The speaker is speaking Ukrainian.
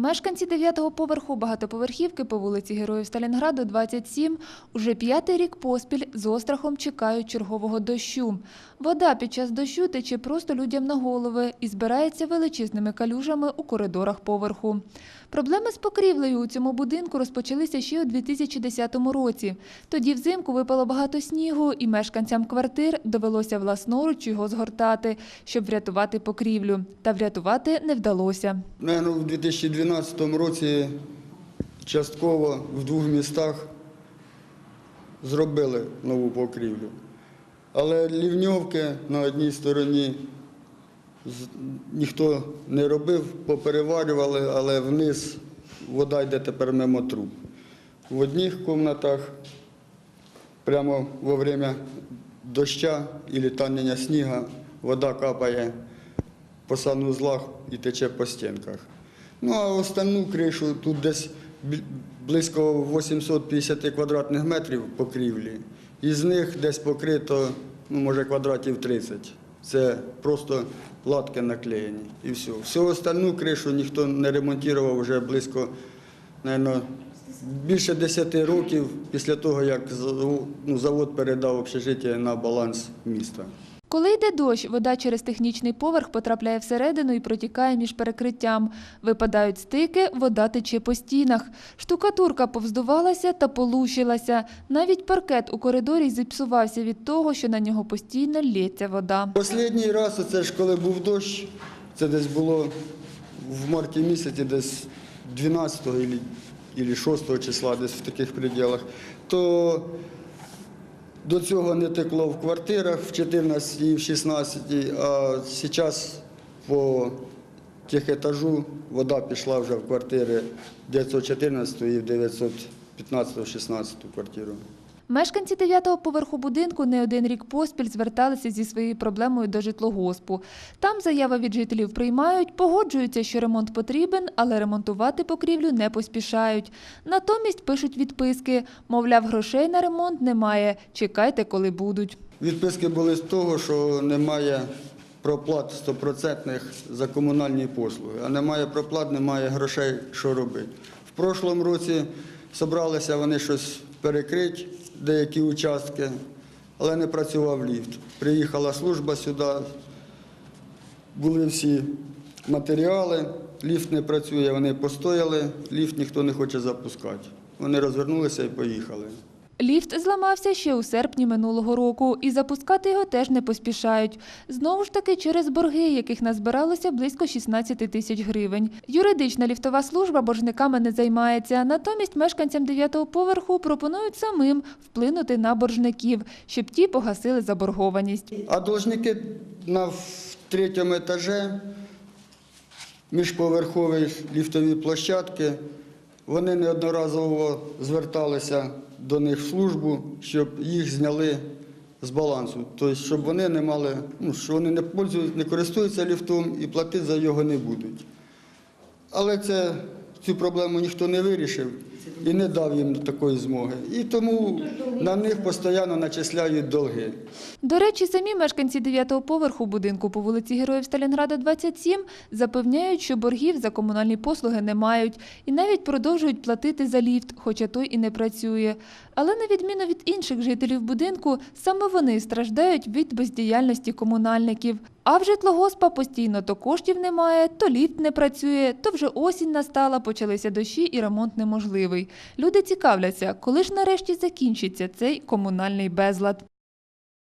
Мешканці 9-го поверху багатоповерхівки по вулиці Героїв Сталінграду, 27, уже п'ятий рік поспіль з острахом чекають чергового дощу. Вода під час дощу тече просто людям на голови і збирається величезними калюжами у коридорах поверху. Проблеми з покрівлею у цьому будинку розпочалися ще у 2010 році. Тоді взимку випало багато снігу, і мешканцям квартир довелося власноруч його згортати, щоб врятувати покрівлю. Та врятувати не вдалося. У 2012 2013 році частково в двох містах зробили нову покрівлю. Але лівньовки на одній стороні ніхто не робив, попереварювали, але вниз вода йде тепер мимо труб. В одних кімнатах прямо во время доща і літання сніга вода капає по санузлах і тече по стінках. Ну а остальну кришу тут десь близько 850 квадратних метрів покрівлі. Із них десь покрито, ну, може, квадратів 30. Це просто латки наклеєні і все. Всю остальну кришу ніхто не ремонтував вже близько, мабуть, більше 10 років після того, як ну, завод передав общежиття на баланс міста. Коли йде дощ, вода через технічний поверх потрапляє всередину і протікає між перекриттям. Випадають стики, вода тече по стінах. Штукатурка повздувалася та полущилася. Навіть паркет у коридорі зіпсувався від того, що на нього постійно лється вода. Останній раз, це ж коли був дощ, це десь було в марті місяці, десь 12 або 6 числа, десь в таких пределах, то до цього не текло в квартирах в 14 і в 16, а зараз по техетажу вода пішла вже в квартири 914 і в 915-16 квартиру. Мешканці 9-го поверху будинку не один рік поспіль зверталися зі своєю проблемою до житлогоспу. Там заяви від жителів приймають, погоджуються, що ремонт потрібен, але ремонтувати покрівлю не поспішають. Натомість пишуть відписки. Мовляв, грошей на ремонт немає. Чекайте, коли будуть. Відписки були з того, що немає проплат стопроцентних за комунальні послуги, а немає проплат, немає грошей, що робити. В прошлому році зібралися вони щось перекрити, деякі участки, але не працював ліфт. Приїхала служба сюди, були всі матеріали, ліфт не працює, вони постояли, ліфт ніхто не хоче запускати. Вони розвернулися і поїхали. Ліфт зламався ще у серпні минулого року, і запускати його теж не поспішають. Знову ж таки через борги, яких назбиралося близько 16 тисяч гривень. Юридична ліфтова служба боржниками не займається. Натомість мешканцям 9-го поверху пропонують самим вплинути на боржників, щоб ті погасили заборгованість. А должники на третьому етажі міжповерхові ліфтові площадки, вони неодноразово зверталися до них в службу, щоб їх зняли з балансу. Тобто, щоб вони не мали, ну, що вони не пользують, не користуються ліфтом і платити за його не будуть. Але це, цю проблему ніхто не вирішив і не дав їм такої змоги. І тому на них постійно начисляють долги. До речі, самі мешканці 9-го поверху будинку по вулиці Героїв Сталінграда, 27 запевняють, що боргів за комунальні послуги не мають і навіть продовжують платити за ліфт, хоча той і не працює. Але на відміну від інших жителів будинку, саме вони страждають від бездіяльності комунальників. А в житлогоспа постійно то коштів немає, то ліфт не працює, то вже осінь настала, почалися дощі і ремонт неможливий. Люди цікавляться, коли ж нарешті закінчиться цей комунальний безлад.